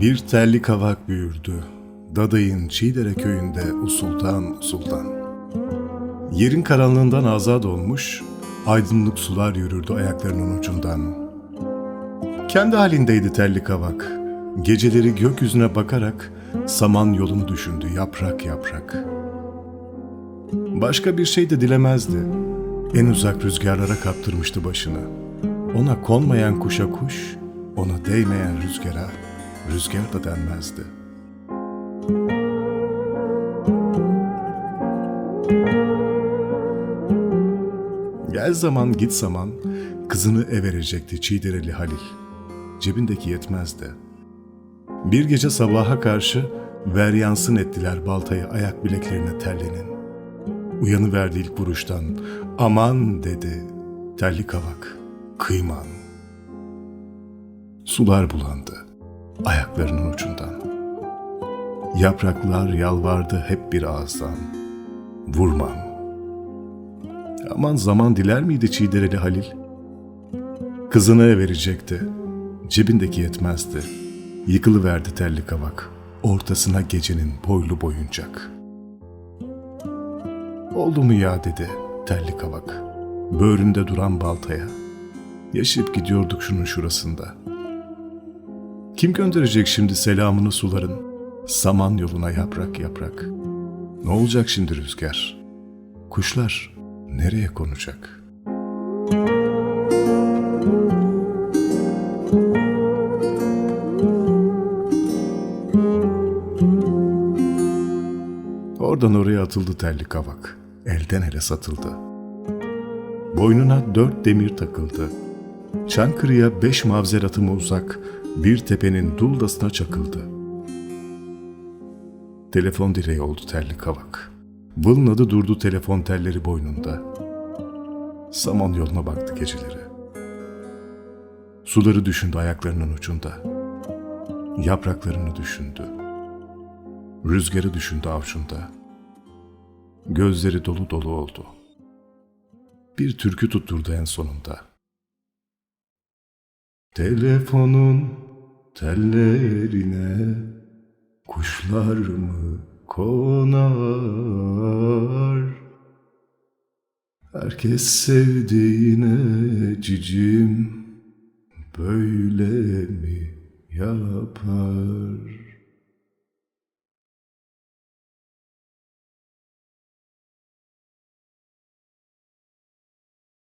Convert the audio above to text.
Telli kavak büyürdü. Dadayın Çiğdere köyünde usuldan usuldan. Yerin karanlığından azad olmuş, aydınlık sular yürürdü ayaklarının ucundan. Kendi halindeydi telli kavak. Geceleri gökyüzüne bakarak saman yolunu düşündü yaprak yaprak. Başka bir şey de dilemezdi. En uzak rüzgarlara kaptırmıştı başını. Ona konmayan kuşa kuş, ona değmeyen rüzgara rüzgar da denmezdi. Gel zaman git zaman kızını ev verecekti Çiğdereli Halil. Cebindeki yetmezdi. Bir gece sabaha karşı veryansın ettiler baltayı ayak bileklerine tellenin. Uyanıverdi ilk vuruştan. Aman dedi telli kavak, kıyman. Sular bulandı ayaklarının ucundan. Yapraklar yalvardı hep bir ağızdan. Vurmam. Aman zaman diler miydi Çiğdereli Halil? Kızını verecekti. Cebindeki yetmezdi. Yıkılıverdi telli kavak. Ortasına gecenin boylu boyuncak. Oldu mu ya dedi telli kavak. Böğründe duran baltaya. Yaşayıp gidiyorduk şunun şurasında. Kim gönderecek şimdi selamını suların? Saman yoluna yaprak yaprak. Ne olacak şimdi rüzgar? Kuşlar nereye konacak? Oradan oraya atıldı telli kavak. Elden ele satıldı. Boynuna dört demir takıldı. Çankırı'ya beş mavzer atımı uzak bir tepenin duldasına çakıldı. Telefon direği oldu telli kavak. Vılnadı durdu telefon telleri boynunda. Saman yoluna baktı geceleri. Suları düşündü ayaklarının ucunda. Yapraklarını düşündü. Rüzgarı düşündü avcunda. Gözleri dolu dolu oldu. Bir türkü tutturdu en sonunda. Telefonun tellerine kuşlar mı konar? Herkes sevdiğine cicim böyle mi yapar?